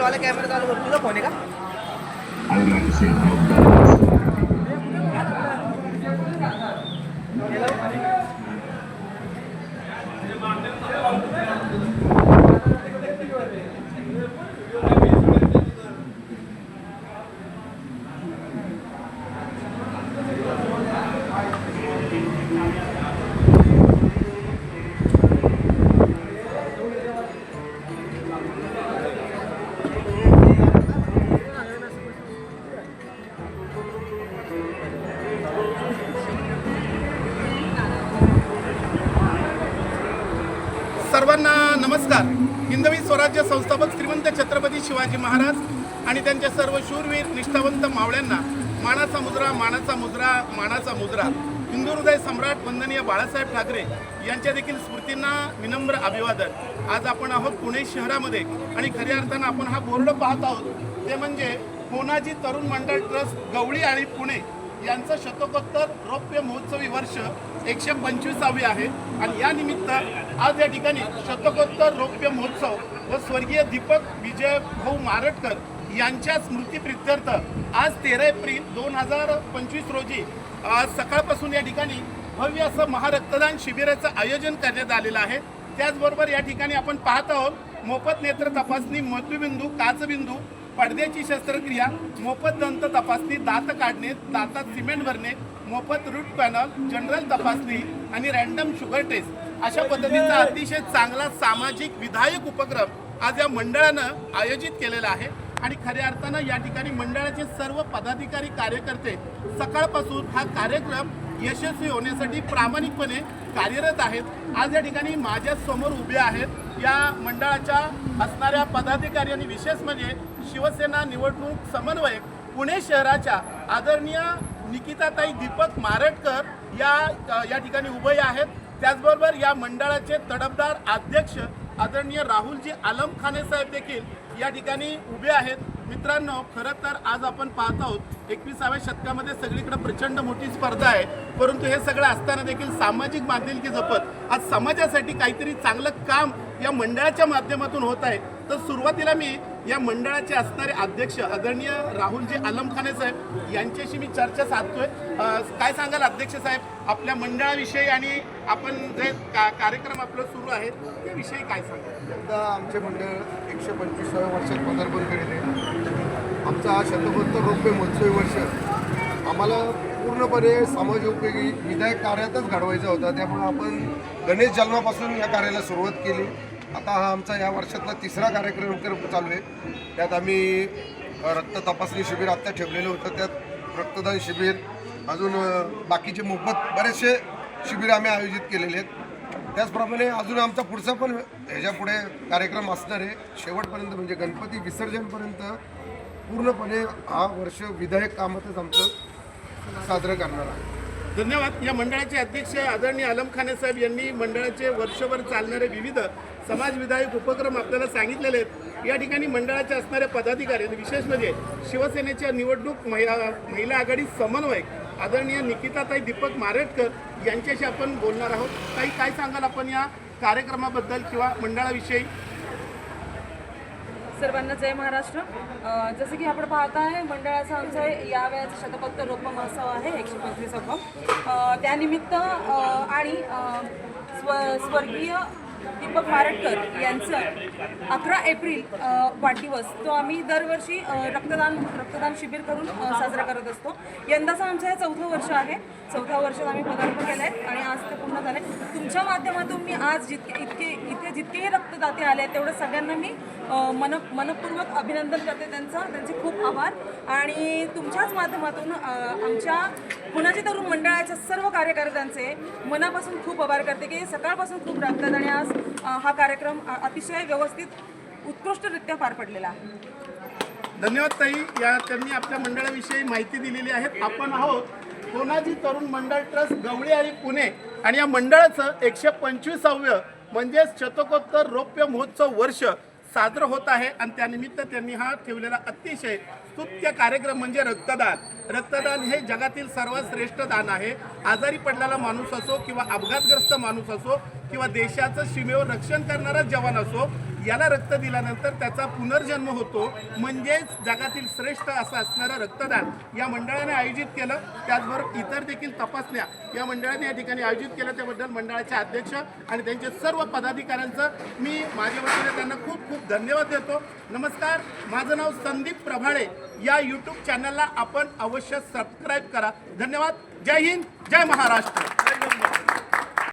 डबलवाला camera चालू करू तुझा फोन आहे का सर्वांना नमस्कार. हिंदवी स्वराज्य संस्थापक श्रीमंत छत्रपती शिवाजी महाराज आणि त्यांच्या सर्व शूरवीर निष्ठावंत मावळ्यांना मानाचा मुजरा मानाचा मुजरा मानाचा मुजरा हिंदू हृदय सम्राट वंदनीय बाळासाहेब ठाकरे यांच्या देखील स्मृतींना विनम्र अभिवादन. आज आपण आहोत पुणे शहरामध्ये आणि खऱ्या अर्थानं आपण हा बोर्ड पाहत आहोत. ते म्हणजे कोणाजी तरुण मंडळ ट्रस्ट गवळी आणि पुणे यांचं शतकोत्तर रौप्य महोत्सवी वर्ष एकशे पंचवीसावी आहे. आणि या निमित्त आज या ठिकाणी शतकोत्तर रौप्य महोत्सव व स्वर्गीय दीपक विजय भाऊ मारटकर यांच्या स्मृतीप्रित्यर्थ आज तेरा एप्रिल दोन हजार पंचवीस रोजी सकाळपासून या ठिकाणी भव्य असं महारक्तदान शिबिराचं आयोजन करण्यात आलेलं आहे. त्याचबरोबर या ठिकाणी आपण पाहत आहोत मोफत नेत्र तपासणी मधुबिंदू काचबिंदू पडद्याची शस्त्रक्रिया मोफत दंत तपासणी दात काढणे दातात सिमेंट भरणे मोफत रूट पॅनल जनरल तपासणी आणि रॅन्डम शुगर टेस्ट अशा पद्धतीचा अतिशय चांगला सामाजिक विधायक उपक्रम आज या मंडळानं आयोजित केलेला आहे. आणि खऱ्या अर्थानं या ठिकाणी मंडळाचे सर्व पदाधिकारी कार्यकर्ते सकाळपासून हा कार्यक्रम यशस्वी होण्यासाठी प्रामाणिकपणे कार्यरत आहेत. आज या ठिकाणी माझ्यासमोर उभे आहेत. या मंडळाच्या असणाऱ्या पदाधिकारी आणि विशेष म्हणजे शिवसेना निवडणूक समन्वयक पुणे शहराच्या आदरणीय निकिताताई दीपक मारटकर या या ठिकाणी उभे आहेत. त्याचबरोबर या मंडळाचे तडफदार अध्यक्ष आदरणीय राहुलजी आलम खाने साहेब देखील या ठिकाणी उभे आहेत. मित्रांनो खरं तर आज आपण पाहत आहोत एकविसाव्या शतकामध्ये सगळीकडे प्रचंड मोठी स्पर्धा आहे. परंतु हे सगळं असताना देखील सामाजिक बांधिलकी जपत आज समाजासाठी काहीतरी चांगलं काम या मंडळाच्या माध्यमातून होत आहे. तर सुरुवातीला मी या मंडळाचे असणारे अध्यक्ष आदरणीय राहुलजी आलम खाने साहेब यांच्याशी मी चर्चा साधतोय. काय सांगाल अध्यक्ष साहेब? आपल्या मंडळाविषयी आणि आपण जे का- कार्यक्रम आपलं सुरू आहे त्याविषयी काय सांगाल? यंदा आमचे मंडळ एकशे पंचवीसाव्या वर्षात पदार्पण करीत आहे. आमचा हा शतकोत्तर रौप्य महोत्सवी वर्ष. आम्हाला पूर्णपणे समाज उपयोगी विधायक कार्यातच घडवायचा होता त्यामुळे आपण गणेश जन्मापासून या कार्याला सुरुवात केली. आता हा आमचा या वर्षातला तिसरा कार्यक्रम चालू आहे. त्यात आम्ही रक्त तपासणी शिबिर आत्ता ठेवलेलं होतं. त्यात रक्तदान शिबिर अजून बाकीचे मोफत बरेचसे शिबिर आम्ही आयोजित केलेले आहेत. त्याचप्रमाणे अजून आमचा पुढचा पण ह्याच्या पुढे कार्यक्रम असणार आहे. शेवटपर्यंत म्हणजे गणपती विसर्जनपर्यंत पूर्णपणे हा वर्ष विधायक कामातच आमचं साजरं करणार आहे. धन्यवाद. या मंडळाचे अध्यक्ष आदरणीय आलम खाने साहेब यांनी मंडळाचे वर्षभर चालणारे विविध समाजविधायक उपक्रम आपल्याला सांगितलेले आहेत. या ठिकाणी मंडळाचे असणारे पदाधिकारी विशेष म्हणजे शिवसेनेच्या निवडणूक महिला महिला आघाडी समन्वयक आदरणीय निकिताताई दीपक मारेटकर यांच्याशी आपण बोलणार आहोत. काही काय सांगाल आपण या कार्यक्रमाबद्दल किंवा मंडळाविषयी? सर्वांना जय महाराष्ट्र. जसं की आपण पाहत आहे मंडळाचा आमचा या वेळेचा शतकोत्तर रोप महोत्सव आहे एकशे पंचवीसावा त्यानिमित्त आणि स्व स्वर्गीय दीपक मारटकर यांचं अकरा एप्रिल वाढदिवस तो आम्ही दरवर्षी रक्तदान रक्तदान शिबिर करून साजरा करत असतो. यंदाचं आमचं हे चौथं वर्ष आहे. चौथ्या वर्षात आम्ही पदार्पण केलं आहे आणि आज ते पूर्ण झालं आहे तुमच्या माध्यमातून मी आज जितके इतके इथे जितकेही रक्तदाते आले आहेत तेवढं सगळ्यांना मी मन मनपूर्वक अभिनंदन करते त्यांचं त्यांचे खूप आभार. आणि तुमच्याच माध्यमातून आमच्या पुण्याचे तरुण मंडळाच्या सर्व कार्यकर्त्यांचे मनापासून खूप आभार करते की सकाळपासून खूप रक्तात आणि आज हा कार्यक्रम अतिशय व्यवस्थित उत्कृष्टरित्या पार पडलेला आहे. धन्यवाद ताई. या त्यांनी आपल्या मंडळाविषयी माहिती दिलेली आहे. आपण आहोत कोणाजी तरुण मंडळ ट्रस्ट गवळी आणि पुणे. आणि या मंडळाचं एकशे पंचवीसाव्य म्हणजेच शतकोत्तर रौप्य महोत्सव वर्ष साजरं होत आहे. आणि त्यानिमित्त त्यांनी हा ठेवलेला अतिशय स्तुत्य कार्यक्रम म्हणजे रक्तदान. रक्तदान हे जगातील सर्वात श्रेष्ठ दान आहे. आजारी पडलेला माणूस असो किंवा अपघातग्रस्त माणूस असो किंवा देशाचं सीमेवर रक्षण करणारा जवान असो याला रक्त दिल्यानंतर त्याचा पुनर्जन्म होतो. म्हणजेच जगातील श्रेष्ठ असं असणारं रक्तदान या मंडळाने आयोजित केलं. त्याचबरोबर इतर देखील तपासण्या या मंडळाने या ठिकाणी आयोजित केलं. त्याबद्दल मंडळाचे अध्यक्ष आणि त्यांचे सर्व पदाधिकाऱ्यांचं मी माझ्या वतीने त्यांना खूप खूप धन्यवाद देतो. नमस्कार. माझं नाव संदीप प्रभाळे. या यूट्यूब चॅनलला आपण अवश्य सबस्क्राईब करा. धन्यवाद. जय हिंद. जय महाराष्ट्र.